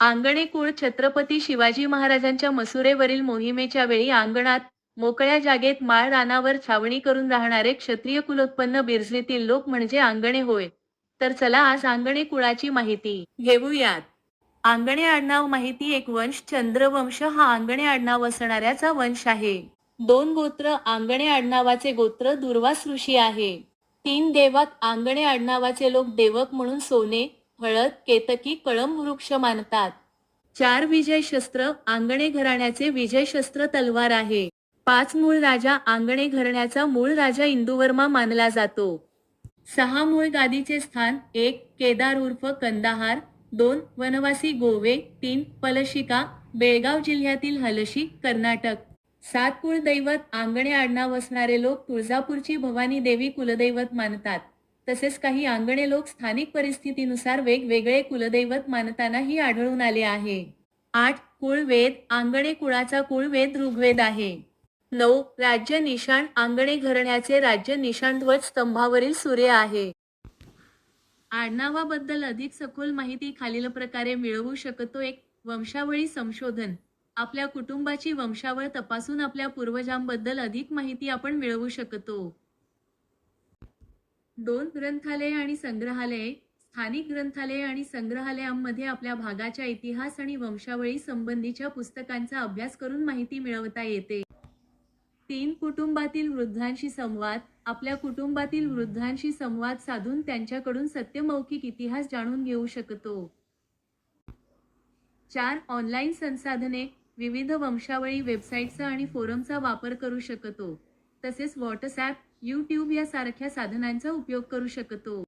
आंगणे कुळ छत्रपती शिवाजी महाराजांच्या मसुरेवरील मोहिमेच्या वेळी अंगणात मोकळ्या जागेत माळ रानावर छावणी करून राहणारे क्षत्रिय कुलोत्पन्न बिरजेतील लोक म्हणजे आंगणे होय. तर चला आज आंगणे कुळाची माहिती घेऊयात. आंगणे आडनाव माहिती एक वंश चंद्रवंश हा आंगणे आडनाव असणाऱ्याचा वंश आहे. दोन गोत्र आंगणे आडनावाचे गोत्र दुर्वास ऋषी आहे. तीन देवात आंगणे आडनावाचे लोक देवक म्हणून सोने हळद केतकी कळम वृक्ष मानतात. चार विजय शस्त्र आंगणे घराण्याचे विजय शस्त्र तलवार आहे. पाच मूळ राजा आंगणे घराण्याचा मूळ राजा इंदुवर्मा मानला जातो. सहा मूळ गादीचे स्थान एक केदार उर्फ कंदाहार दोन वनवासी गोवे तीन पलशिका बेळगाव जिल्ह्यातील हलशी कर्नाटक. सात कुळ दैवत आंगणे आडनाव असणारे लोक तुळजापूरची भवानी देवी कुलदैवत मानतात. तसेच काही आंगणे लोक स्थानिक परिस्थितीनुसार वेगवेगळे कुलदैवत मानतानाही आढळून आले आहे. आठ कुळवेद आंगणे कुळाचा कुळवेद ऋग्वेद आहे. नऊ राज्य निशाण. आंगणे घरण्याचे राज्य निशाण ध्वज स्तंभावरील सूर्य आहे. आडनावाबद्दल अधिक सखोल माहिती खालील प्रकारे मिळवू शकतो एक वंशावळी संशोधन. आपल्या कुटुंबाची वंशावळ तपासून आपल्या पूर्वजांबद्दल अधिक माहिती आपण मिळवू शकतो. दोन ग्रंथालये आणि संग्रहालये स्थानिक ग्रंथालये आणि संग्रहालयांमध्ये आपल्या भागाच्या इतिहास आणि वंशावळी संबंधीच्या पुस्तकांचा अभ्यास करून माहिती मिळवता येते. तीन कुटुंबातील वृद्धांशी संवाद आपल्या कुटुंबातील वृद्धांशी संवाद साधून त्यांच्याकडून सत्यमौखिक इतिहास जाणून घेऊ शकतो. चार ऑनलाईन संसाधने विविध वंशावळी वेबसाईटचा आणि फोरमचा वापर करू शकतो. तसेच व्हॉट्सॲप यूट्यूब यासारख्या साधनांचा उपयोग करू शकतो.